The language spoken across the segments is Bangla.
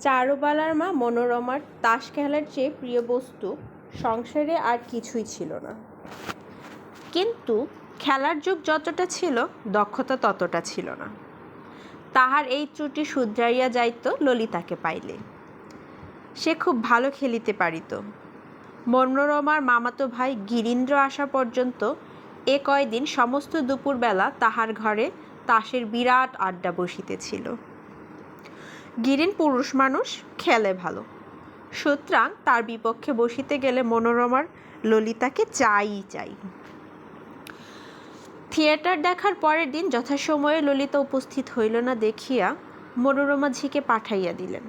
চারুবালার মা মনোরমার তাস খেলার চেয়ে প্রিয় বস্তু সংসারে আর কিছুই ছিল না। কিন্তু খেলার যুগ যতটা ছিল, দক্ষতা ততটা ছিল না। তাহার এই ত্রুটি শুধরাইয়া যাইত ললিতাকে পাইলে। সে খুব ভালো খেলিতে পারিত। মনোরমার মামাতো ভাই গিরীন্দ্র আসা পর্যন্ত এ কয়দিন সমস্ত দুপুরবেলা তাহার ঘরে তাসের বিরাট আড্ডা বসিতেছিল। গিরিন পুরুষ মানুষ খেলে ভালো। সুতরাং তার বিপক্ষে বসিতে গেলে মনোরমার ললিতাকে চাই চাই। থিয়েটার দেখার পরের দিন যথাসময়ে ললিতা উপস্থিত হইল না দেখিয়া মনোরমা ঝিকে পাঠাইয়া দিলেন।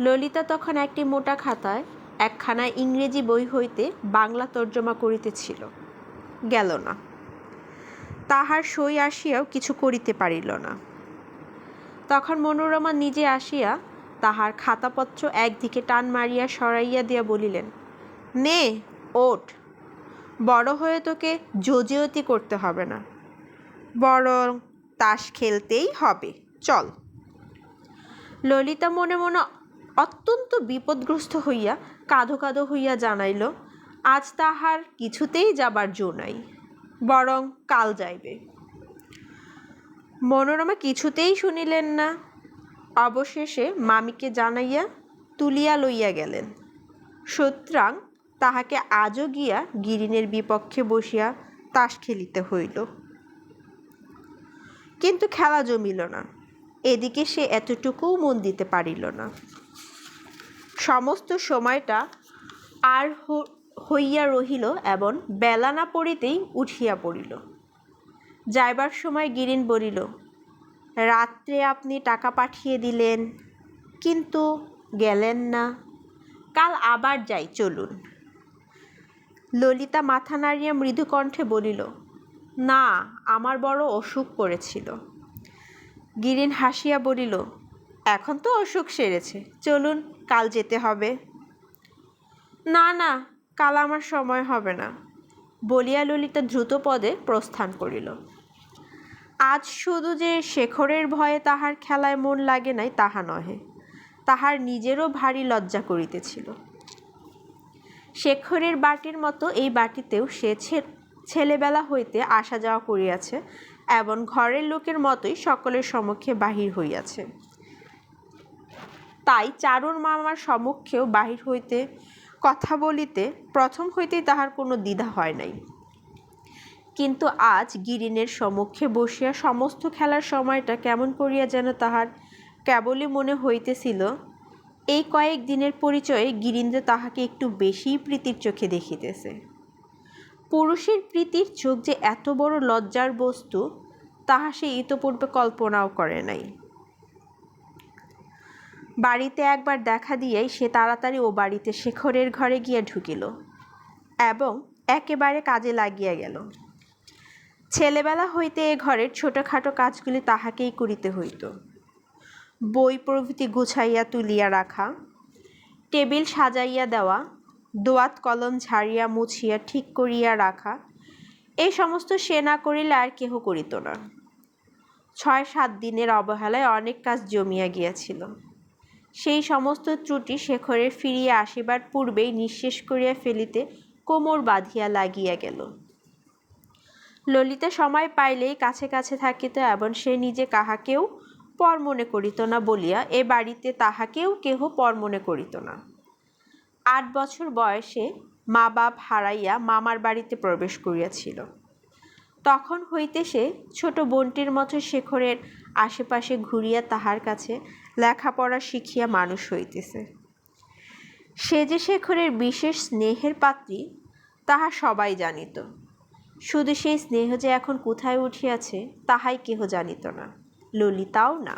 ললিতা তখন একটি মোটা খাতায় একখানা ইংরেজি বই হইতে বাংলা তর্জমা করিতেছিল। গেল না। তাহার সই আসিয়াও কিছু করিতে পারিল না। তখন মনোরমা নিজে আসিয়া তাহার খাতাপত্র একদিকে টান মারিয়া সরাইয়া দিয়া বলিলেন, নে, ওঠ। বড় হয়ে তোকে জজিয়তি করতে হবে না। বরং তাস খেলতেই হবে। চল। ললিতা মনে মনে অত্যন্ত বিপদগ্রস্ত হইয়া কাঁধো কাঁধো হইয়া জানাইল, আজ তাহার কিছুতেই যাবার জো নাই, বরং কাল যাইবে। মনোরমা কিছুতেই শুনিলেন না। অবশেষে মামিকে জানাইয়া তুলিয়া লইয়া গেলেন। সুতরাং তাহাকে আজও গিয়া গিরিনের বিপক্ষে বসিয়া তাস খেলিতে হইল। কিন্তু খেলা জমিল না। এদিকে সে এতটুকুও মন দিতে পারিল না। সমস্ত সময়টা আর হইয়া রহিল এবং বেলা না পড়িতেই উঠিয়া পড়িল। যাইবার সময় গিরিন বলিল, রাত্রে আপনি টাকা পাঠিয়ে দিলেন, কিন্তু গেলেন না। কাল আবার যাই, চলুন। ললিতা মাথা নাড়িয়া মৃদু কণ্ঠে বলিল, না, আমার বড় অসুখ করেছিল গিরিন হাসিয়া বলিল, এখন তো অসুখ সেরেছে, চলুন, কাল যেতে হবে। না না, কাল আমার সময় হবে না, বলিয়া ললিতা দ্রুত পদে প্রস্থান করিল। আজ শুধু যে শেখরের ভয়ে তাহার খেলায় মন লাগে নাই তাহা নহে, তাহার নিজেরও ভারী লজ্জা করিতেছিল। শেখরের বাটির মতো এই বাটিতেও সে ছেলেবেলা হইতে আসা যাওয়া করিয়াছে, এবং ঘরের লোকের মতোই সকলের সম্মুখে বাহির হইয়াছে। তাই চারুর মামার সম্মুখেও বাহির হইতে কথা বলিতে, প্রথম হইতেই তাহার কোনো দ্বিধা হয় নাই। কিন্তু আজ গিরিনের সম্মুখে বসিয়া সমস্ত খেলার সময়টা কেমন করিয়া যেন তাহার কেবলই মনে হইতেছিল। এই কয়েক দিনের পরিচয়ে গিরিন্দ্র তাহাকে একটু বেশিই প্রীতির চোখে দেখিতেছে। পুরুষের প্রীতির চোখ যে এত বড় লজ্জার বস্তু, তাহা সে ইতপূর্বে কল্পনাও করে নাই। বাড়িতে একবার দেখা দিয়েই সে তাড়াতাড়ি ও বাড়িতে শেখরের ঘরে গিয়া ঢুকিল এবং একেবারে কাজে লাগিয়া গেল। ছেলেবেলা হইতে এ ঘরের ছোটোখাটো কাজগুলি তাহাকেই করিতে হইত। বই প্রভৃতি গুছাইয়া তুলিয়া রাখা, টেবিল সাজাইয়া দেওয়া, দোয়াত কলম ঝাড়িয়া মুছিয়া ঠিক করিয়া রাখা এই সমস্ত সে না করিলে আর কেহ করিত না। ছয় সাত দিনের অবহেলায় অনেক কাজ জমিয়া গিয়াছিল। সেই সমস্ত ত্রুটি শেখরের ফিরিয়া আসিবার পূর্বেই নিঃশেষ করিয়া ফেলিতে কোমর বাঁধিয়া লাগিয়া গেল। ললিতা সময় পাইলেই কাছে কাছে থাকিত এবং সে নিজে কাহাকেও পর মনে করিত না বলিয়া এ বাড়িতে তাহাকেও কেহ পর মনে করিত না। আট বছর বয়সে মা বাপ হারাইয়া মামার বাড়িতে প্রবেশ করিয়াছিল। তখন হইতে সে ছোট বোনটির মতো শেখরের আশেপাশে ঘুরিয়া তাহার কাছে লেখাপড়া শিখিয়া মানুষ হইতেছে। সে যে শেখরের বিশেষ স্নেহের পাত্রী, তাহা সবাই জানিত। শুধু সেই স্নেহ যে এখন কোথায় উঠিয়াছে, তাহাই কেহ জানিত না, ললিতাও না।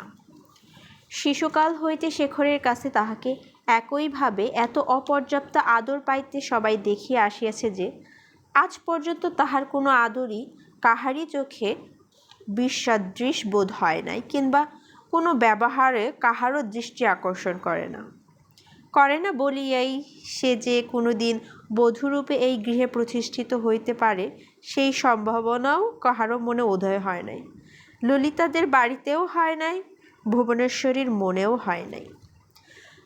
শিশুকাল হইতে শেখরের কাছে তাহাকে একইভাবে এত অপর্যাপ্ত আদর পাইতে সবাই দেখিয়া আসিয়াছে যে, আজ পর্যন্ত তাহার কোনো আদরই কাহারই চোখে বিশ্বাদৃশ বোধ হয় নাই কিংবা কোনো ব্যবহারে কাহারও দৃষ্টি আকর্ষণ করে না। করে না বলিয়াই সে যে কোনোদিন বধূরূপে এই গৃহে প্রতিষ্ঠিত হইতে পারে সেই সম্ভাবনাও কাহারও মনে উদয় হয় নাই। ললিতাদের বাড়িতেও হয় নাই, ভুবনেশ্বরীর মনেও হয় নাই।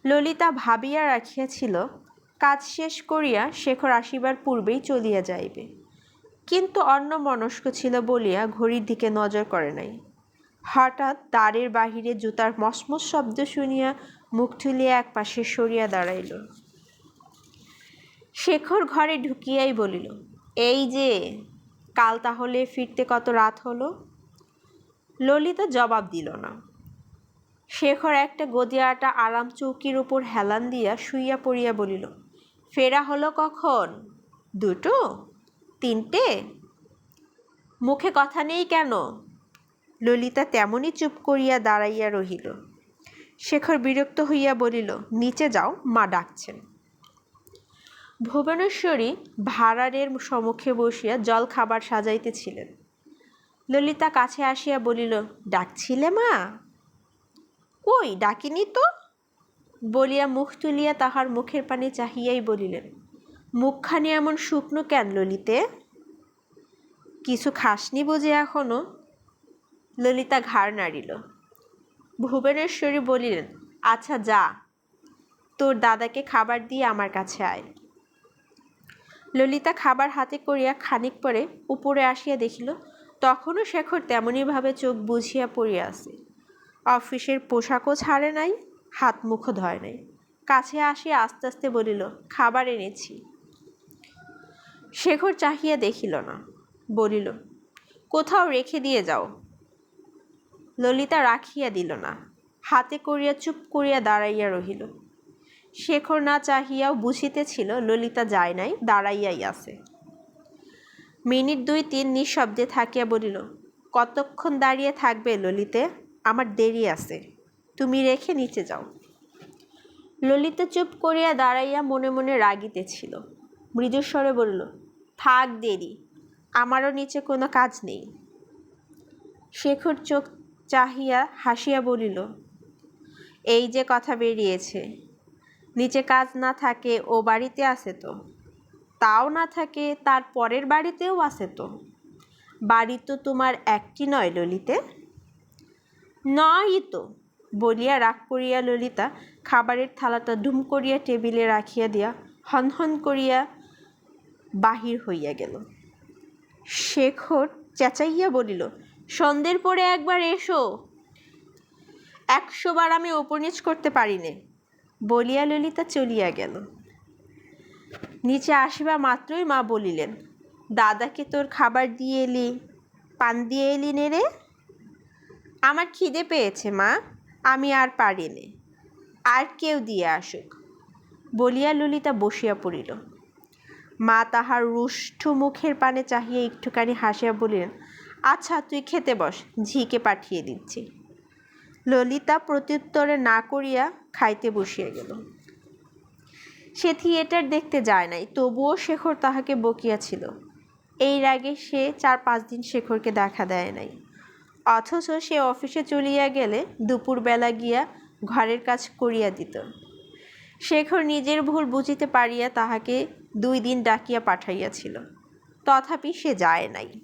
ললিতা ভাবিয়া রাখিয়াছিল, কাজ শেষ করিয়া শেখর আসিবার পূর্বেই চলিয়া যাইবে। কিন্তু অন্য মনস্ক ছিল বলিয়া ঘড়ির দিকে নজর করে নাই। হঠাৎ দ্বারের বাহিরে জুতার মসমস শব্দ শুনিয়া মুখ ঠুলিয়া এক পাশে সরিয়া দাঁড়াইল। শেখর ঘরে ঢুকিয়াই বলিল, এই যে কাল তাহলে ফিরতে কত রাত হলো? ললিতা জবাব দিল না। শেখর একটা গদিয়াটা আরাম চৌকির উপর হেলান দিয়া শুইয়া পড়িয়া বলিল, ফেরা হলো কখন? দুটো? তিনটে? মুখে কথা নেই কেন? ললিতা তেমনই চুপ করিয়া দাঁড়াইয়া রহিল। শেখর বিরক্ত হইয়া বলিল, নিচে যাও, মা ডাকছেন। ভুবনেশ্বরী ভাড়ারের সম্মুখে বসিয়া জল খাবার সাজাইতেছিলেন। ললিতা কাছে আসিয়া বলিল, ডাকছিলে মা? কই, ডাকিনি তো? বলিয়া মুখ তুলিয়া তাহার মুখের পানে চাহিয়াই বলিলেন, মুখখানি এমন শুকনো কেন ললিতে? কিছু খাসনি বুঝে এখনও? ললিতা ঘাড় নাড়িল। ভুবনেশ্বরী বলিলেন আচ্ছা যা। তোর দাদাকে খাবার দিয়ে আমার কাছে আয়। ললিতা খাবার হাতে করিয়া খানিক পরে উপরে আসিয়া দেখিল, তখনও শেখর তেমনইভাবে চোখ বুঝিয়া পড়িয়া আছে। অফিসের পোশাকও ছাড়ে নাই, হাত মুখও ধয় নাই। কাছে আসিয়া আস্তে আস্তে বলিল, খাবার এনেছি। শেখর চাহিয়া দেখিল না, বলিল, কোথাও রেখে দিয়ে যাও। ললিতা রাখিয়া দিল না, হাতে করিয়া চুপ করিয়া দাঁড়াইয়া রহিল। শেখর না চাহিয়াও বুঝিতেছিল, ললিতা যায় নাই, দাঁড়াইয়াই আছে। মিনিট দুই তিন নিঃশব্দে থাকিয়া বলিল, কতক্ষণ দাঁড়িয়ে থাকবে ললিতে? আমার দেরি আছে। তুমি রেখে নিচে যাও। ললিতা চুপ করিয়া দাঁড়াইয়া মনে মনে রাগিতেছিল। মৃদুস্বরে বলিল, থাক দেরি, আমারও নিচে কোনো কাজ নেই। শেখর চোখ চাহিয়া হাসিয়া বলিল, এই যে কথা বেরিয়েছে নিচে কাজ না থাকে, ও বাড়িতে আছে তো। তাও না থাকে, তার পরের বাড়িতেও আছে তো। বাড়ি তো তোমার একটি নয়, ললিতে। নয়ই তো, বলিয়া রাগ করিয়া ললিতা খাবারের থালাটা ধুম করিয়া টেবিলে রাখিয়া দিয়া হনহন করিয়া বাহির হইয়া গেল। শেখর চেঁচাইয়া বলিল, সন্ধ্যের পরে একবার এসো। একশোবার আমি উপনিচ করতে পারি নে। বলিয়া ললিতা চলিয়া গেল। নিচে আসিবা মাত্রই মা বলিলেন, দাদাকে তোর খাবার দিয়ে এলি, পান দিয়ে এলি নে রে? আমার খিদে পেয়েছে মা, আমি আর পারি নে আর কেউ দিয়ে আসুক। বলিয়া ললিতা বসিয়া পড়িল। মা তাহার রুষ্ঠ মুখের পানে চাহিয়া একটুখানি হাসিয়া বলিলেন আচ্ছা তুই খেতে বস, ঝিকে পাঠিয়ে দিচ্ছি। ললিতা প্রত্যুত্তরে না করিয়া খাইতে বসিয়া গেল। সে থিয়েটার দেখতে যায় নাই, তবুও শেখর তাহাকে বকিয়াছিল এই রাগে সে চার পাঁচ দিন শেখরকে দেখা দেয় নাই। অথচ সে অফিসে চলিয়া গেলে দুপুরবেলা গিয়া ঘরের কাজ করিয়া দিত। শেখর নিজের ভুল বুঝিতে পারিয়া তাহাকে দুই দিন ডাকিয়া পাঠাইয়াছিল। তথাপি সে যায় নাই।